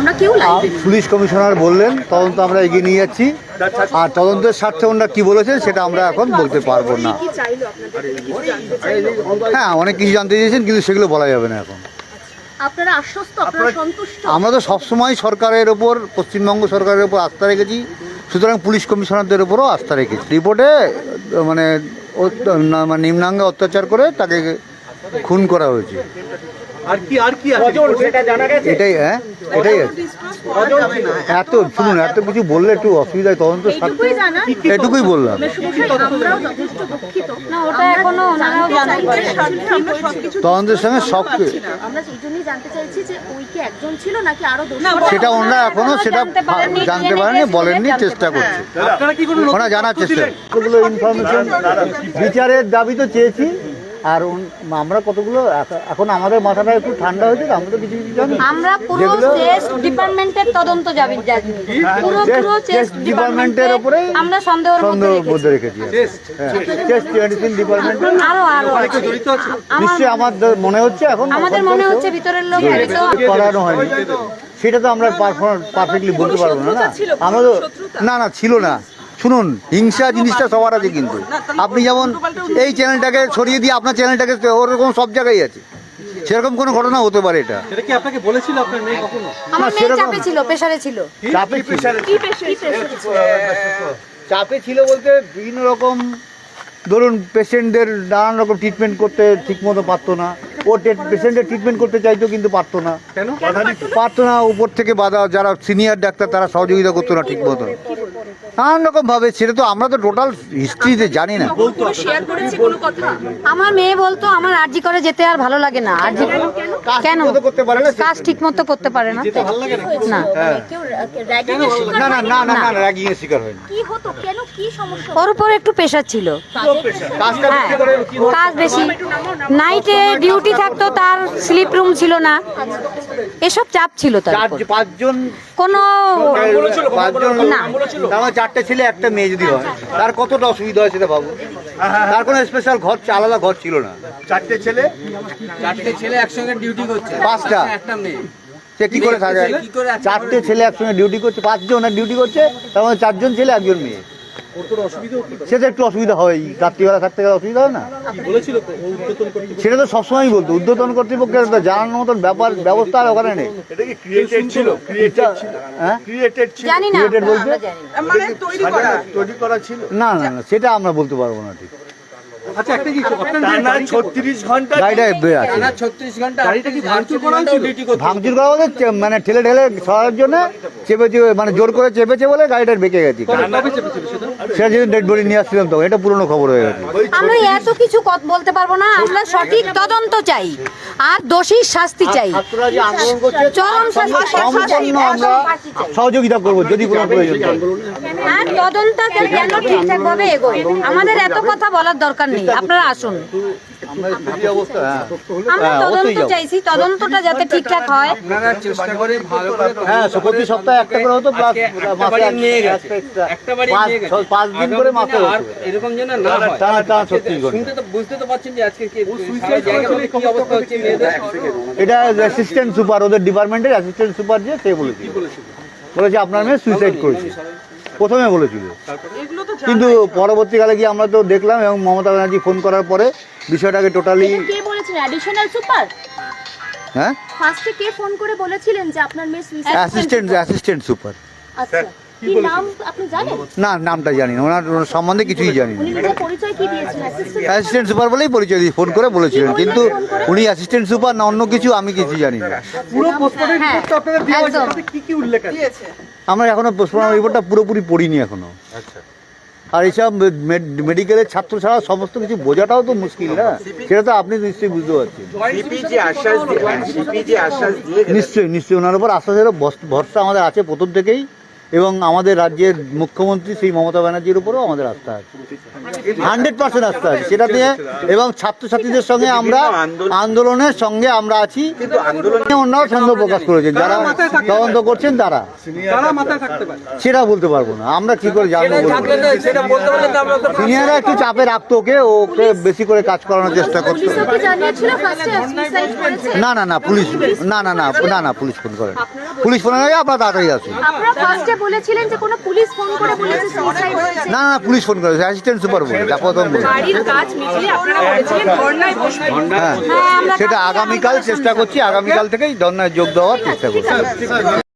আমরা কেউ police commissioner বললেন তদন্ত আমরা এগিয়ে নিয়ে যাচ্ছি। আর তদন্তের স্বার্থে ওনারা কি বলেছেন সেটা আমরা এখন বলতে পারব না। হ্যাঁ অনেক কিছু জানতে চেয়েছেন কিন্তু সেগুলো বলা যাবে না এখন। আপনারা আশ্বস্ত আপনারা সন্তুষ্ট? আমরা তো সবসময় সরকারের ওপর পশ্চিমবঙ্গ সরকারের ওপর আস্থা রেখেছি সুতরাং পুলিশ কমিশনারদের ওপরও আস্থা রেখেছি। রিপোর্টে মানে অত- মানে নিম্নাঙ্গে অত্যাচার করে তাকে খুন করা হয়েছে। আর কি আর কি আছে? সেটা জানা গেছে? এটাই হ্যাঁ এটাই আছে। এত শুনুন এত কিছু বললে একটু অসুবিধা হয় তদন্ত? এটুকুই বললাম। তদন্তের সঙ্গে সব আমরা এই জন্যই জানতে চাইছি যে ওই কি একজন ছিল নাকি আরও দোষী সেটা ওনারা এখনও সেটা জানতে পারেননি, পারেনি বলেননি চেষ্টা করছে। আপনারা কি কোনো ওরা জানার চেষ্টা ইনফরমেশন বিচারের দাবি তো চেয়েছি। আর আমরা কতগুলো এখ- এখন আমাদের মাথাটা একটু ঠান্ডা হয়েছে তো, আমরা তো কিছু কিছু জানি। আমরা পুরো টেস্ট ডিপার্টমেন্টের তদন্ত যাবি জানি পুরো পুরো টেস্ট ডিপার্টমেন্টের এর উপরেই আমরা সন্দেহের মধ্যে রেখেছি। টেস্ট মেডিসিন ডিপার্টমেন্ট আরও আরও অনেকে জড়িত আছে নিশ্চয়ই আমার মনে হচ্ছে এখন আমাদের মনে হচ্ছে ভিতরের লোক জড়িত করানো হয়নি। সেটা তো আমরা পারফেক্টলি বলতে পারব না না। আমরা তো না না ছিল না। শুনুন হিংসা জিনিসটা সবার আছে কিন্তু। আপনি যেমন এই চ্যানেলটাকে সরিয়ে দিয়ে আপনার চ্যানেলটাকে ওরকম সব জায়গায় আছে। সেরকম কোনো ঘটনা হতে পারে এটা। সেটা কি আপনাকে বলেছিল আপনার মেয়ে কখনো? আমার মেয়ে চাপে ছিল প্রেসারে ছিল। চাপে ছিল। কি পেশা চাপে ছিল বলতে বিভিন্ন রকম ধরুন পেশেন্টদের নানান রকম ট্রিটমেন্ট করতে ঠিকমতো পারতো না। ও পেশেন্টের ট্রিটমেন্ট করতে চাইতো কিন্তু পারতো না। কেন? পারতো না উপর থেকে বাধা যারা সিনিয়র ডাক্তার তারা সহযোগিতা করতো না ঠিক মতো নানান রকম ভাবে সেটা তো আমরা তো টোটাল হিস্ট্রিতে জানি না। কোনো শেয়ার করেছে কোনো কথা? আমার মেয়ে বলতো আমার আরজি করে যেতে আর ভালো লাগে না। আরজি কেন? করতে পারে না কাজ ঠিক মতো করতে পারে না। না। ওর উপর একটু প্রেশার ছিল। হ্যাঁ। কাজ বেশি। নাইটে ডিউটি থাকতো তার স্লিপ রুম ছিল না। এসব চাপ ছিল তার পাঁচজন কোনো পাঁচজন না। চারটে ছেলে একটা মেয়ে যদি হয় তার কতটা অসুবিধা হয় সেটা ভাবো। তার কোনো স্পেশাল ঘর আলাদা ঘর ছিল না। চারটে ছেলে? চারটে ছেলে একসঙ্গে ডিউটি করছে। পাঁচটা। একটা মেয়ে। সে কি করে থাকে? চারটে ছেলে একসঙ্গে ডিউটি করছে পাঁচজন ডিউটি করছে তার মধ্যে চারজন ছেলে একজন মেয়ে। সে তো একটু অসুবিধা হয় রাত্রিবেলা থাকতে গেলে অসুবিধা হয় না? সেটা তো সবসময় বলতো উদ্বোধন কর্তৃপক্ষের জানানোর মতন ব্যাপার ব্যবস্থা আর ওখানে নেই। এটা কি ক্রিয়েটেড ছিল? ক্রিয়েটেড ছিল? হ্যাঁ। মানে তৈরি করা ছিল না না না সেটা আমরা বলতে পারব না ঠিক। আচ্ছা একটা কি টানা গাড়িতে- ছত্রিশ ঘণ্টা গাড়িটা আছে। টানা ছত্রিশ ঘণ্টা গাড়িটা কি ভাঙচুর করা হয়েছিল? ভাঙচুর করা হয়েছে মানে ঠেলে ঠেলে সরার জন্য চেপে মানে জোর করে চেপেছে বলে গাড়িটা বেঁকে গেছে। সেটা? যদি ডেড বডি নিয়ে আসছিলাম তো এটা পুরনো খবর হয়ে গেছে। আমরা এত কিছু কথা বলতে পারব না আমরা সঠিক তদন্ত চাই। আর দোষীর শাস্তি চাই। ছাত্ররা যে চরম শাস্তি সম্পূর্ণ আমরা সহযোগিতা করব যদি কোনো প্রয়োজন আর তদন্ত যেন ঠিকঠাক এগোয়। আমাদের এত কথা বলার দরকার নেই। আপনারা আসুন। আমরা হ্যাঁ। হ্যাঁ, তদন্ত চাইছি তদন্তটা যাতে ঠিকঠাক হয়। আপনারা চেষ্টা করে ভালো করে হ্যাঁ প্রতি সপ্তাহে একটা করে হতো প্লাস মাসে নিয়ে গেছে। একটা বাড়ি পাঁচ- নিয়ে গেছে। পাঁচ দিন করে মাসে আর এরকম যেন না হয়। টানা টানা ছত্রিশ শুনতে তো বুঝতে তো পারছেন যে আজকে কি কি অবস্থা হচ্ছে মেয়েদের? এটা অ্যাসিস্ট্যান্ট সুপার ওদের ডিপার্টমেন্টের অ্যাসিস্ট্যান্ট সুপার যে সে বলেছিল। বলেছে আপনার মেয়ে সুইসাইড করেছে। প্রথমে বলেছিল। কিন্তু পরবর্তীকালে গিয়ে আমরা তো দেখলাম এবং মমতা ব্যানার্জি ফোন করার পরে বিষয়টাকে টোটালি এটা কে বলেছেন অ্যাডিশনাল সুপার হ্যাঁ? ফার্স্টে কে ফোন করে বলেছিলেন যে আপনার মেয়ে সুইসাইড অ্যাসিস্ট্যান্ট অ্যাসিস্ট্যান্ট সুপার আচ্ছা। কি নাম আপনি জানেন? না নামটা জানি না। ওনার ওনার সম্বন্ধে কিছুই জানি না। পরিচয় কি দিয়েছেন? অ্যাসিস্ট্যান্ট সুপার বলেই পরিচয় দিয়ে ফোন করে বলেছিলেন কিন্তু উনি অ্যাসিস্ট্যান্ট সুপার না অন্য কিছু আমি কিছু জানি না। পুরো পোস্টমর্টম হ্যাঁ, আপনাদের দেওয়া হয়েছে কি কি উল্লেখ আছে? আমরা এখনও পোস্টমর্টম রিপোর্টটা পুরোপুরি পড়িনি এখনও। আর এইসব মেডিকেলের ছাত্র ছাড়া সমস্ত কিছু বোঝাটাও তো মুশকিল না? সেটা তো আপনি নিশ্চয়ই বুঝতে পারছেন। সিপি যে আশ্বাস দিয়ে সিপি যে আশ্বাস দিয়ে গেলেন, নিশ্চয়ই নিশ্চয়ই। ওনার উপর আশ্বাসের বস- ভরসা আমাদের আছে প্রথম থেকেই। এবং আমাদের রাজ্যের মুখ্যমন্ত্রী শ্রী মমতা ব্যানার্জির উপরেও আমাদের আস্থা আছে। হান্ড্রেড পার্সেন্ট আস্থা আছে। সেটা নিয়ে এবং ছাত্রছাত্রীদের সঙ্গে আমরা আন্দোলনের সঙ্গে আমরা আছি। অন্যরাও সন্দেহ প্রকাশ করেছেন। যারা তদন্ত করছেন তারা। সেটা বলতে পারব না। আমরা কি করে জানব সিনিয়ররা একটু চাপে রাখতো ওকে। ওকে বেশি করে কাজ করানোর চেষ্টা করতো। না না না পুলিশ না না না না না পুলিশ ফোন করেন। পুলিশ ফোন হয়ে আপনারা তাড়াতাড়ি আসুন। আপনারা ফার্স্টে বলেছিলেন যে কোনো পুলিশ ফোন করে বলেছে সুইসাইড হয়েছে। না না পুলিশ ফোন করেছে অ্যাসিস্ট্যান্ট সুপার বলে বলে বাড়ির কাজ মিটিয়ে আপনারা বলেছিলেন ধর্নায় বসবেন হ্যাঁ হ্যাঁ আমরা সেটা আগামীকাল চেষ্টা করছি। আগামীকাল থেকেই ধর্নায় যোগ দেওয়ার চেষ্টা করছি।